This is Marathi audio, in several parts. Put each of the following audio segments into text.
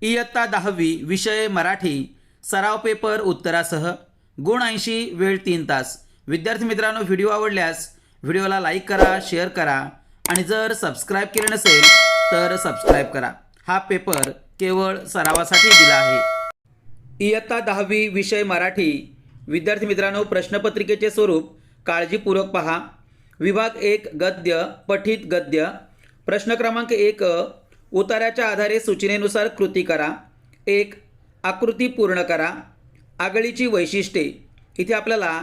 इयत्ता दहावी विषय मराठी सराव पेपर उत्तरासह गुण ऐंशी वेळ तीन तास. विद्यार्थी मित्रांनो व्हिडिओ आवडल्यास व्हिडिओला लाईक करा शेअर करा आणि जर सबस्क्राईब केले नसेल तर सबस्क्राईब करा. हा पेपर केवळ सरावासाठी दिला आहे. इयत्ता दहावी विषय मराठी. विद्यार्थी मित्रांनो प्रश्नपत्रिकेचे स्वरूप काळजीपूर्वक पहा. विभाग एक गद्य पठित गद्य. प्रश्न क्रमांक एक उताराच्या आधारे सूचनेनुसार कृती करा. एक आकृती पूर्ण करा. आगळीची वैशिष्ट्ये. इथे आपल्याला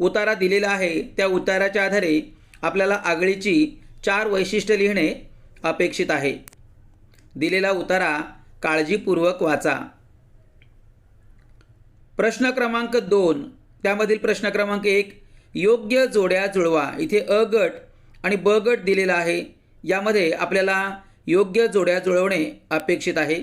उतारा दिलेला आहे. त्या उताराच्या आधारे आपल्याला आगळीची चार वैशिष्ट्य लिहिणे अपेक्षित आहे. दिलेला उतारा काळजीपूर्वक वाचा. प्रश्न क्रमांक दोन. त्यामधील प्रश्न क्रमांक एक योग्य जोड्या जुळवा. इथे अ गट आणि ब गट दिलेला आहे. यामध्ये आपल्याला योग्य जोड्या जुळवणे अपेक्षित आहे.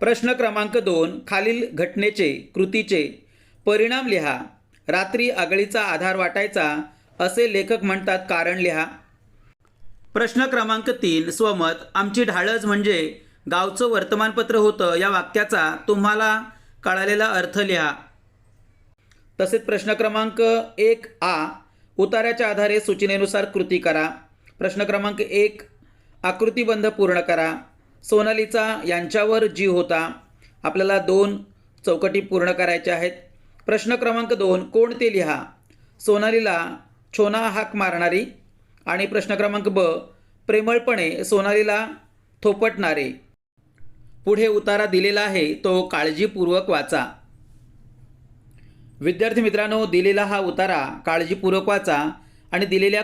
प्रश्न क्रमांक दोन खालील घटनेचे कृतीचे. परिणाम लिहा. रात्री आगळीचा आधार वाटायचा असे लेखक म्हणतात कारण लिहा. प्रश्न क्रमांक तीन स्वमत. आमची ढाळज म्हणजे गावचं वर्तमानपत्र होतं या वाक्याचा तुम्हाला कळालेला अर्थ लिहा. तसेच प्रश्न क्रमांक एक आ उताराच्या आधारे सूचनेनुसार कृती करा. प्रश्न क्रमांक एक आकृतिबंध पूर्ण करा. सोनालीचा यांच्यावर जीव होता आपल्याला दोन चौकटी पूर्ण करायच्या आहेत. प्रश्न क्रमांक दोन कोण ते लिहा? सोनालीला छोना हाक मारणारी आणि प्रश्न क्रमांक ब प्रेमळपणे सोनालीला थोपटणारे. पुढे उतारा दिलेला आहे तो काळजीपूर्वक वाचा. विद्यार्थी मित्रांनो दिलेला हा उतारा काळजीपूर्वक वाचा आणि दिलेल्या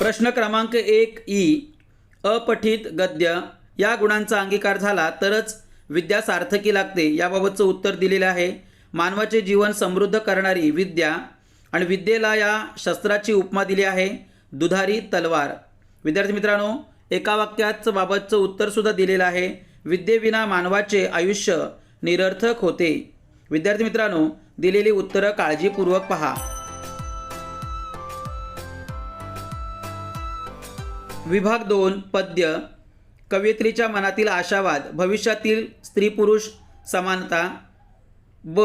प्रश्न क्रमांक एक ई अपठित गद्य. या गुणांचा अंगीकार झाला तरच विद्या सार्थकी लागते याबाबतचं उत्तर दिलेलं आहे. मानवाचे जीवन समृद्ध करणारी विद्या आणि विद्येला या शस्त्राची उपमा दिली आहे. दुधारी तलवार. विद्यार्थी मित्रांनो एका वाक्याचं बाबतचं उत्तरसुद्धा दिलेलं आहे. विद्येविना मानवाचे आयुष्य निरर्थक होते. विद्यार्थी मित्रांनो दिलेली उत्तरं काळजीपूर्वक पहा. विभाग दोन पद्य कवयित्रीच्या मनातील आशावाद भविष्यातील स्त्री पुरुष समानता ब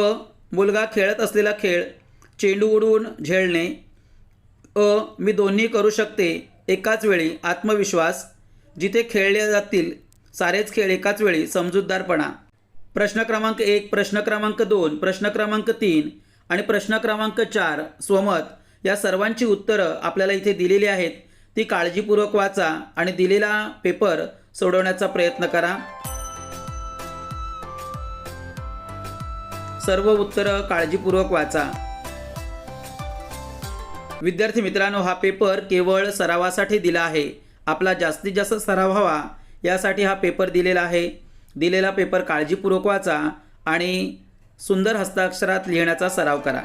मुलगा खेळत असलेला खेळ चेंडू उडवून झेळणे अ मी दोन्ही करू शकते एकाच वेळी आत्मविश्वास. जिथे खेळले जातील सारेच खेळ एकाच वेळी समजूतदारपणा. प्रश्न क्रमांक एक प्रश्न क्रमांक दोन प्रश्न क्रमांक तीन आणि प्रश्न क्रमांक चार स्वमत या सर्वांची उत्तरं आपल्याला इथे दिलेली आहेत. ती काळजीपूर्वक वाचा आणि दिलेला पेपर सोडवण्याचा प्रयत्न करा. सर्व उत्तरं काळजीपूर्वक वाचा. विद्यार्थी मित्रांनो हा पेपर केवळ सरावासाठी दिला आहे. आपला जास्तीत जास्त सराव व्हावा यासाठी हा पेपर दिलेला आहे. दिलेला पेपर काळजीपूर्वक वाचा आणि सुंदर हस्ताक्षरात लिहिण्याचा सराव करा.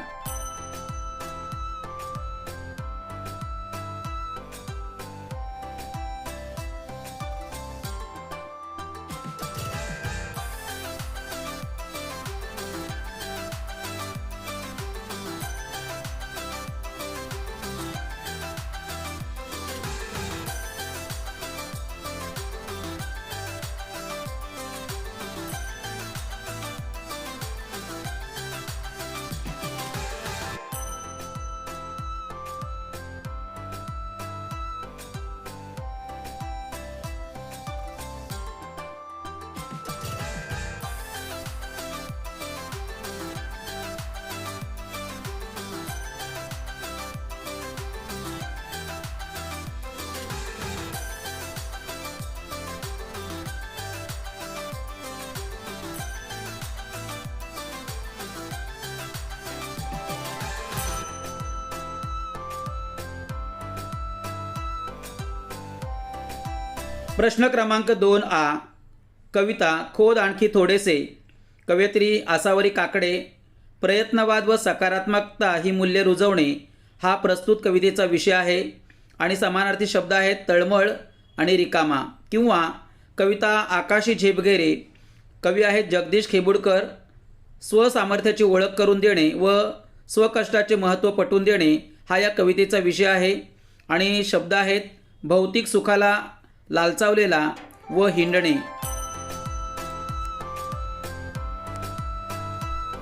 प्रश्न क्रमांक दोन आ कविता खोद आणखी थोडेसे. कवयित्री आसावरी काकडे प्रयत्नवाद व सकारात्मकता ही मूल्ये रुजवणे हा प्रस्तुत कवितेचा विषय आहे. आणि समानार्थी शब्द आहेत तळमळ आणि रिकामा. किंवा कविता आकाशी झेपगेरे कवी आहेत जगदीश खेबुडकर स्वसामर्थ्याची ओळख करून देणे व स्वकष्टाचे महत्त्व पटवून देणे हा या कवितेचा विषय आहे. आणि शब्द आहेत भौतिक सुखाला लालचावलेला व हिंडणे.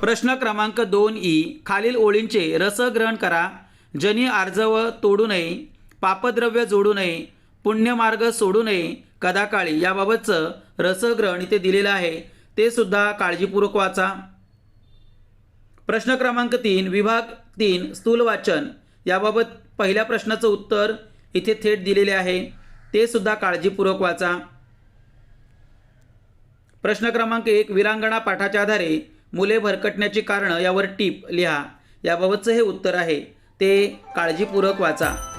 प्रश्न क्रमांक दोन ई खालील ओळींचे रसग्रहण करा. जनी आर्जव तोडू नये पापद्रव्य जोडू नये पुण्यमार्ग सोडू नये कदाकाळी. याबाबतचं रसग्रहण इथे दिलेलं आहे. ते सुद्धा काळजीपूर्वक वाचा. प्रश्न क्रमांक तीन विभाग तीन स्थूल वाचन. याबाबत पहिल्या प्रश्नाचं उत्तर इथे थेट दिलेले आहे. ते सुद्धा काळजीपूर्वक वाचा. प्रश्न क्रमांक एक विरांगणा पाठाच्या आधारे मुले भरकटण्याची कारणं यावर टीप लिहा. याबाबतचं हे उत्तर आहे. ते काळजीपूर्वक वाचा.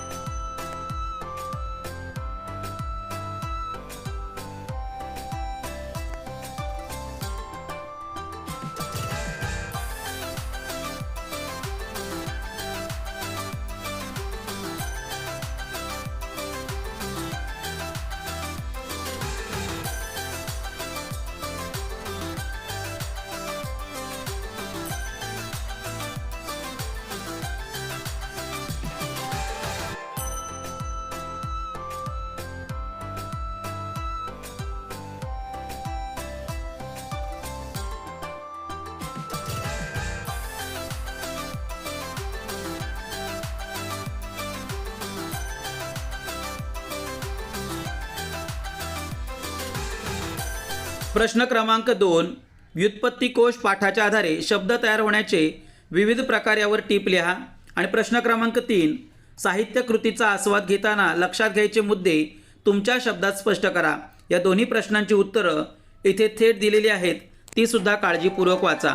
प्रश्न क्रमांक दोन व्युत्पत्तीकोश पाठाच्या आधारे शब्द तयार होण्याचे विविध प्रकार यावर टीप लिहा. आणि प्रश्न क्रमांक तीन साहित्य कृतीचा आस्वाद घेताना लक्षात घ्यायचे मुद्दे तुमच्या शब्दात स्पष्ट करा. या दोन्ही प्रश्नांची उत्तरं इथे थेट दिलेली आहेत. ती सुद्धा काळजीपूर्वक वाचा.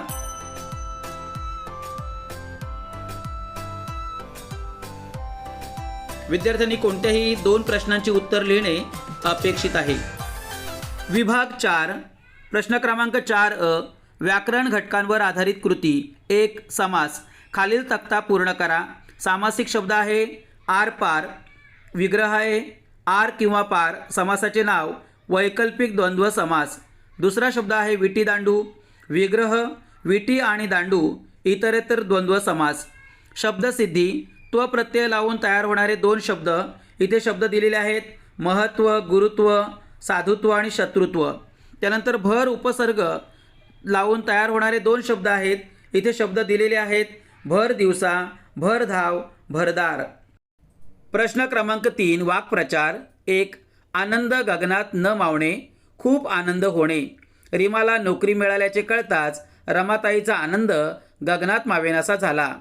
विद्यार्थ्यांनी कोणत्याही दोन प्रश्नांची उत्तर लिहिणे अपेक्षित आहे. विभाग चार प्रश्न क्रमांक चार अ व्याकरण घटकांवर आधारित कृती. एक समास. खालील तक्ता पूर्ण करा. सामासिक शब्द आहे आर पार. विग्रह आहे आर किंवा पार. समासाचे नाव वैकल्पिक द्वंद्व समास. दुसरा शब्द आहे विटी दांडू. विग्रह विटी आणि दांडू इतरेतर द्वंद्व समास. शब्दसिद्धी त्व प्रत्यय लावून तयार होणारे दोन शब्द. इथे शब्द दिलेले आहेत महत्त्व गुरुत्व साधुत्व आणि शत्रुत्व. त्यानंतर भर उपसर्ग लावून तयार होणारे दोन शब्द आहेत. इथे शब्द दिलेले आहेत. भर दिवसा भर धाव भरदार प्रश्न क्रमांक तीन वाक्प्रचार. एक आनंद गगनात न मावणे खूप आनंद होणे. रीमाला नोकरी मिळाल्याचे कळताच रमाताईचा आनंद गगनात मावेनासा झाला.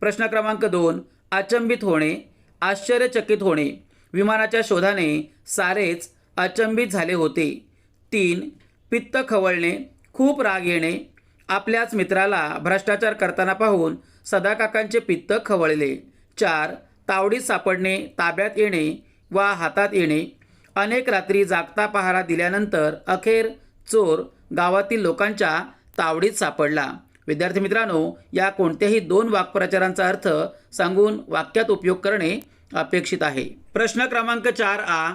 प्रश्न क्रमांक दोन अचंबित होणे आश्चर्यचकित होणे. विमानाच्या शोधाने सारेच अचंबित झाले होते. तीन पित्त खवळणे खूप राग येणे. आपल्याच मित्राला भ्रष्टाचार करताना पाहून सदाकाकांचे पित्त खवळले. चार तावडीत सापडणे ताब्यात येणे वा हातात येणे. अनेक रात्री जागता पहारा दिल्यानंतर अखेर चोर गावातील लोकांच्या तावडीत सापडला. विद्यार्थी मित्रांनो या कोणत्याही दोन वाक्प्रचारांचा अर्थ सांगून वाक्यात उपयोग करणे अपेक्षित आहे. प्रश्न क्रमांक चार आ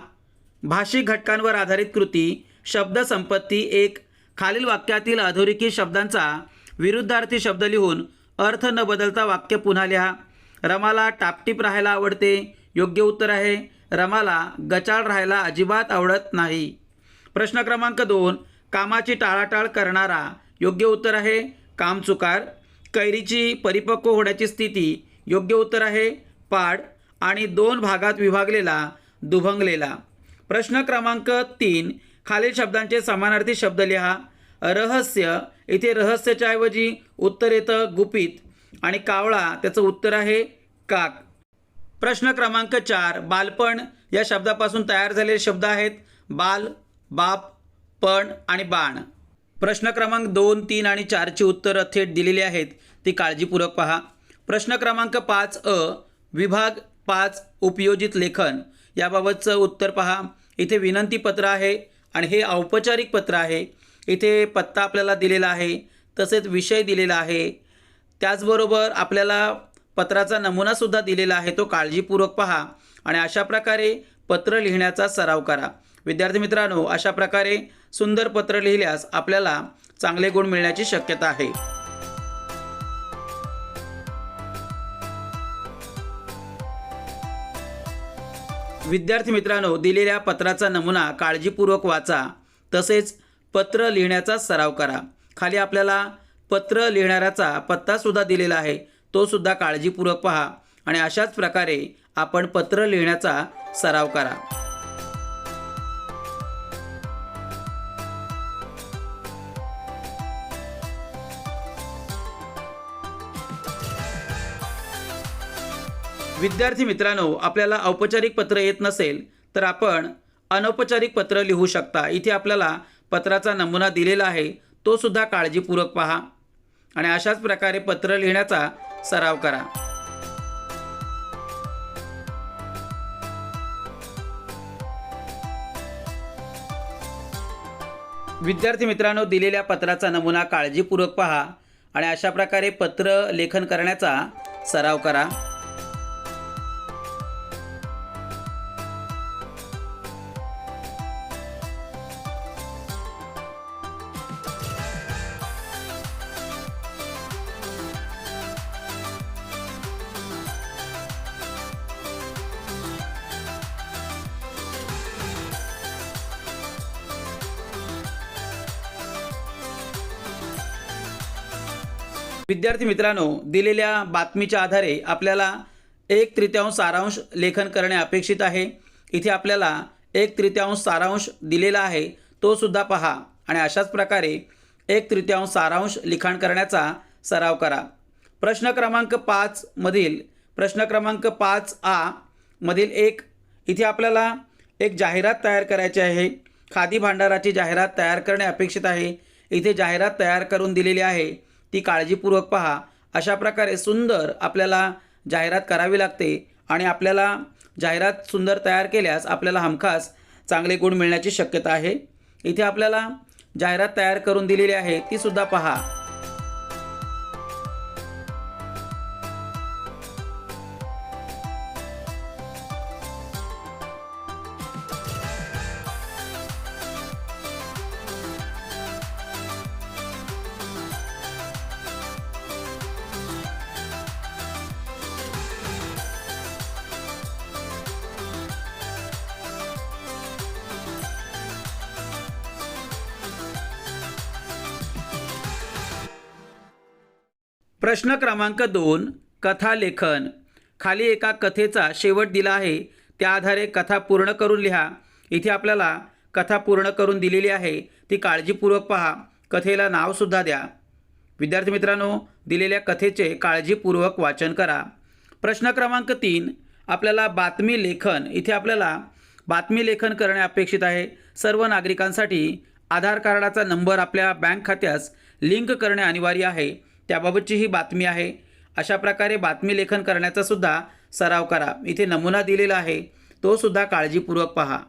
भाषिक घटकांवर आधारित कृती शब्दसंपत्ती एक खालील वाक्यातील अधोरेखित शब्दांचा विरुद्धार्थी शब्द लिहून अर्थ न बदलता वाक्य पुन्हा लिहा. रमाला टापटीप राहायला आवडते योग्य उत्तर आहे. रमाला गचाळ राहायला अजिबात आवडत नाही. प्रश्न क्रमांक दोन कामाची टाळाटाळ करणारा योग्य उत्तर आहे. कामचुकार कैरीची परिपक्व होण्याची स्थिती योग्य उत्तर आहे. पाड आणि दोन भागात विभागलेला दुभंगलेला. प्रश्न क्रमांक तीन खालील शब्दांचे समानार्थी शब्द लिहा. रहस्य इथे रहस्याच्या ऐवजी उत्तर येतं गुपित आणि कावळा त्याचं उत्तर आहे काक. प्रश्न क्रमांक चार बालपण. या शब्दापासून तयार झालेले शब्द आहेत बाल बाप पण आणि बाण. प्रश्न क्रमांक दोन तीन आणि चारची उत्तरं थेट दिलेली आहेत. ती काळजीपूर्वक पहा. प्रश्न क्रमांक पाच अ विभाग पाच उपयोजित लेखन. याबाबतचं उत्तर पहा. इथे विनंतीपत्र आहे आणि हे औपचारिक पत्र आहे. इथे पत्ता आपल्याला दिलेला आहे तसेच विषय दिलेला आहे. त्याचबरोबर आपल्याला पत्राचा नमुनासुद्धा दिलेला आहे तो काळजीपूर्वक पहा आणि अशा प्रकारे पत्र लिहिण्याचा सराव करा. विद्यार्थी मित्रांनो अशा प्रकारे सुंदर पत्र लिहिल्यास आपल्याला चांगले गुण मिळण्याची शक्यता आहे. विद्यार्थी मित्रांनो दिलेल्या पत्राचा नमुना काळजीपूर्वक वाचा. तसेच पत्र लिहिण्याचा सराव करा. खाली आपल्याला पत्र लिहिणाऱ्याचा पत्तासुद्धा दिलेला आहे. तोसुद्धा काळजीपूर्वक पहा आणि अशाच प्रकारे आपण पत्र लिहिण्याचा सराव करा. विद्यार्थी मित्रांनो आपल्याला औपचारिक पत्र येत नसेल तर आपण अनौपचारिक पत्र लिहू शकता. इथे आपल्याला पत्राचा नमुना दिलेला आहे. तो सुद्धा काळजीपूर्वक पहा आणि अशाच प्रकारे पत्र लिहिण्याचा सराव करा. विद्यार्थी मित्रांनो दिलेल्या पत्राचा नमुना काळजीपूर्वक पहा आणि अशा प्रकारे पत्र लेखन करण्याचा सराव करा. विद्यार्थी मित्रांनो दिलेल्या बातमीच्या आधारे आपल्याला एक तृतीयांश सारांश लेखन करणे अपेक्षित आहे. इथे आपल्याला एक तृतीयांश सारांश दिलेला आहे. तो सुद्धा पहा आणि अशाच प्रकारे एक तृतीयांश सारांश लिखाण करण्याचा सराव करा. प्रश्न क्रमांक पाच मधील प्रश्न क्रमांक पाच आ मधील एक इथे आपल्याला एक जाहिरात तयार करायची आहे. खादी भांडाराची जाहिरात तयार करणे अपेक्षित आहे. इथे जाहिरात तयार करून दिलेली आहे. ती काळजीपूर्वक पहा. अशा प्रकारे सुंदर आपल्याला जाहिरात करावी लागते आणि आपल्याला जाहिरात सुंदर तयार केल्यास आपल्याला हमखास चांगले गुण मिळण्याची शक्यता आहे. इथे आपल्याला जाहिरात तयार करून दिलेली आहे ती सुद्धा पहा. प्रश्न क्रमांक दोन कथालेखन खाली एका कथेचा शेवट दिला आहे. त्या आधारे कथा पूर्ण करून लिहा. इथे आपल्याला कथा पूर्ण करून दिलेली आहे. ती काळजीपूर्वक पहा. कथेला नावसुद्धा द्या. विद्यार्थी मित्रांनो दिलेल्या कथेचे काळजीपूर्वक वाचन करा. प्रश्न क्रमांक तीन आपल्याला बातमी लेखन. इथे आपल्याला बातमी लेखन करणे अपेक्षित आहे. सर्व नागरिकांसाठी आधार कार्डाचा नंबर आपल्या बँक खात्यास लिंक करणे अनिवार्य आहे. त्याबाबतची ही बातमी आहे. अशा प्रकारे बातमी लेखन करण्याचा सुद्धा सराव करा. इथे नमुना दिलेला आहे. तो सुद्धा काळजीपूर्वक पहा.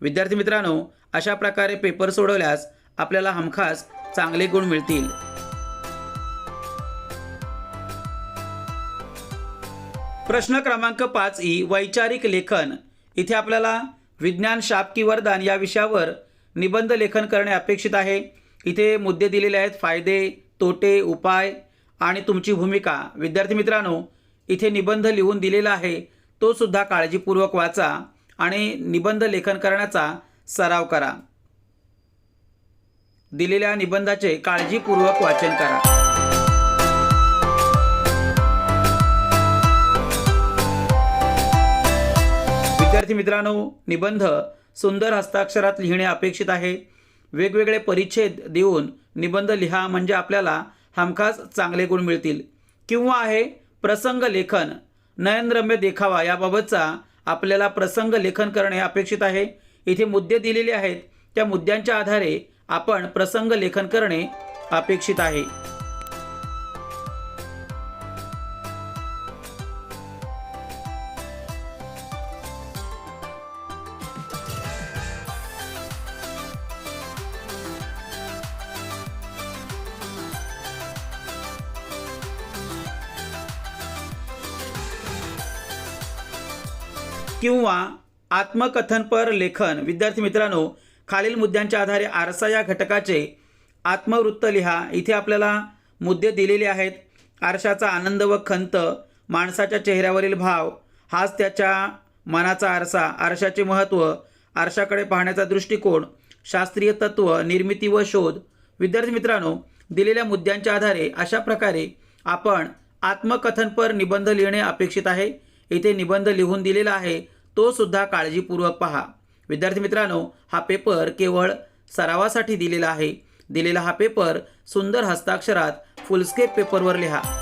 विद्यार्थी मित्रांनो अशा प्रकारे पेपर सोडवल्यास आपल्याला हमखास चांगले गुण मिळतील. प्रश्न क्रमांक पाच ई वैचारिक लेखन. इथे आपल्याला विज्ञान शाप की वरदान या विषयावर निबंध लेखन करणे अपेक्षित आहे. इथे मुद्दे दिलेले आहेत. फायदे तोटे उपाय आणि तुमची भूमिका. विद्यार्थी मित्रांनो इथे निबंध लिहून दिलेला आहे. तो सुद्धा काळजीपूर्वक वाचा आणि निबंध लेखन करण्याचा सराव करा. दिलेल्या निबंधाचे काळजीपूर्वक वाचन करा. विद्यार्थी मित्रांनो निबंध सुंदर हस्ताक्षरात लिहिणे अपेक्षित आहे. वेगवेगळे परिच्छेद देऊन निबंध लिहा म्हणजे आपल्याला हमखास चांगले गुण मिळतील. किंवा आहे प्रसंग लेखन. नयनरम्य देखावा याबाबतचा आपल्याला प्रसंग लेखन करणे अपेक्षित आहे. इथे मुद्दे दिलेले आहेत. त्या मुद्द्यांच्या आधारे आपण प्रसंग लेखन करणे अपेक्षित आहे. किंवा आत्मकथनपर लेखन. विद्यार्थी मित्रांनो खालील मुद्द्यांच्या आधारे आरसा या घटकाचे आत्मवृत्त लिहा. इथे आपल्याला मुद्दे दिलेले आहेत. आरशाचा आनंद व खंत माणसाच्या चेहऱ्यावरील भाव हाच त्याच्या मनाचा आरसा. आरशाचे महत्त्व आरशाकडे पाहण्याचा दृष्टिकोन शास्त्रीय तत्व निर्मिती व शोध. विद्यार्थी मित्रांनो दिलेल्या मुद्द्यांच्या आधारे अशा प्रकारे आपण आत्मकथनपर निबंध लिहिणे अपेक्षित आहे. इथे निबंध लिहून दिलेला आहे. तो सुद्धा काळजीपूर्वक पहा. विद्यार्थी मित्रांनो हा पेपर केवळ सरावासाठी दिलेला आहे. दिलेला हा पेपर सुंदर हस्ताक्षरात फुलस्केप पेपरवर लिहा.